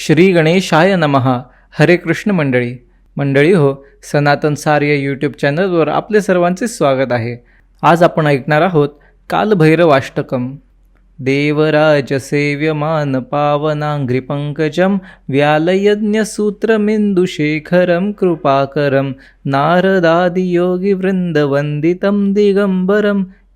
श्री गणेशाय नमहा हरे कृष्ण मंडळी. मंडळी हो सनातन सार्य यूट्यूब चॅनलवर आपले सर्वांचे स्वागत आहे. आज आपण ऐकणार आहोत कालभैरवाष्टकम. देवराज सेव्यमान पावनाङ्घ्रिपङ्कजं व्यालयज्ञसूत्रमिन्दुशेखरं कृपाकरं नारदादियोगिवृन्दवन्दितं दिगम्बरं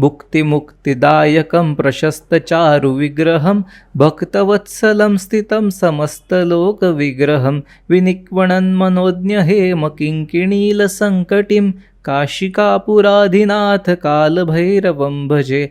भुक्तिमुक्तिदायकं प्रशस्तचारुविग्रहं भक्तवत्सलं स्थितं समस्तलोकविग्रहं विनिक्वणन् मनोज्ञहेमकिङ्किणीलसङ्कटिं काशिकापुराधिनाथकालभैरवं भजे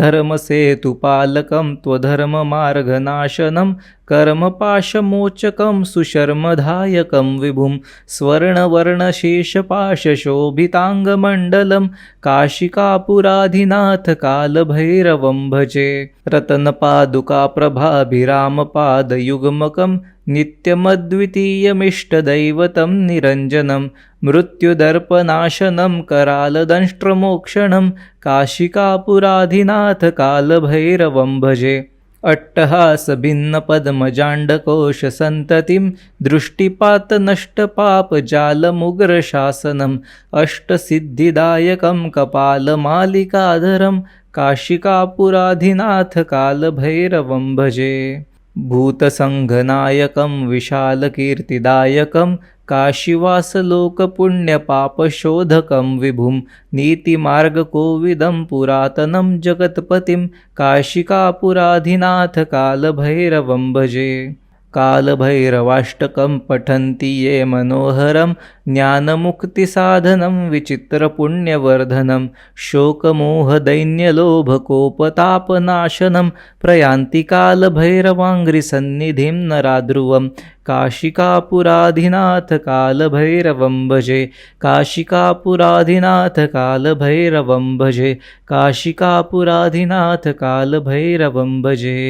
धर्मसेतुपालकं त्वधर्ममार्गनाशनं कर्मपाशमोचकं सुशर्मधायकं विभुं स्वर्णवर्णशेषपाशशोभिताङ्गमण्डलं काशिकापुराधिनाथ कालभैरवं भजे। रतनपादुकाप्रभाभिरामपादयुग्मकं नित्यमद्वितीयमिष्टदैवतं निरञ्जनं मृत्युदर्पनाशनं करालदंष्ट्रमोक्षणं काशिकापुराधिनाथ कालभैरवं भजे। अट्टहासभिन्नपद्मजाण्डकोशसन्ततिं दृष्टिपातनष्टपापजालमुग्रशासनम् अष्टसिद्धिदायकं कपालमालिकाधरं काशिकापुराधिनाथ कालभैरवं भजे। भूतसङ्घनायकं विशालकीर्तिदायकं काशीवासलोकपुण्यपापशोधकं विभुं नीतिमार्गकोविदं पुरातनं जगत्पतिं काशिकापुराधिनाथकालभैरवं भजे। कालभैरवाष्टकं पठन्ति ये मनोहरं ज्ञानमुक्तिसाधनं विचित्रपुण्यवर्धनं शोकमोहदैन्यलोभकोपतापनाशनं प्रयान्ति कालभैरवाङ्घ्रिसन्निधिं नराध्रुवं काशिकापुराधिनाथ कालभैरवं भजे काशिकापुराधिनाथ कालभैरवं भजे काशिकापुराधिनाथ कालभैरवं भजे।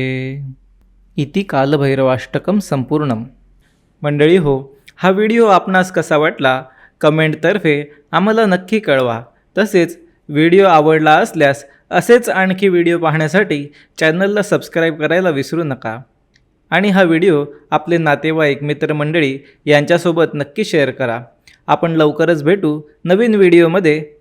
इति कालभैरवाष्टकम संपूर्णम। मंडळी हो हा व्हिडिओ आपणास कसा वाटला? कमेंटतर्फे आम्हाला नक्की कळवा. तसेच व्हिडिओ आवडला असल्यास असेच आणखी व्हिडिओ पाहण्यासाठी चॅनलला सबस्क्राईब करायला विसरू नका. आणि हा व्हिडिओ आपले नातेवाईक मित्रमंडळी यांच्यासोबत नक्की शेअर करा. आपण लवकरच भेटू नवीन व्हिडिओमध्ये.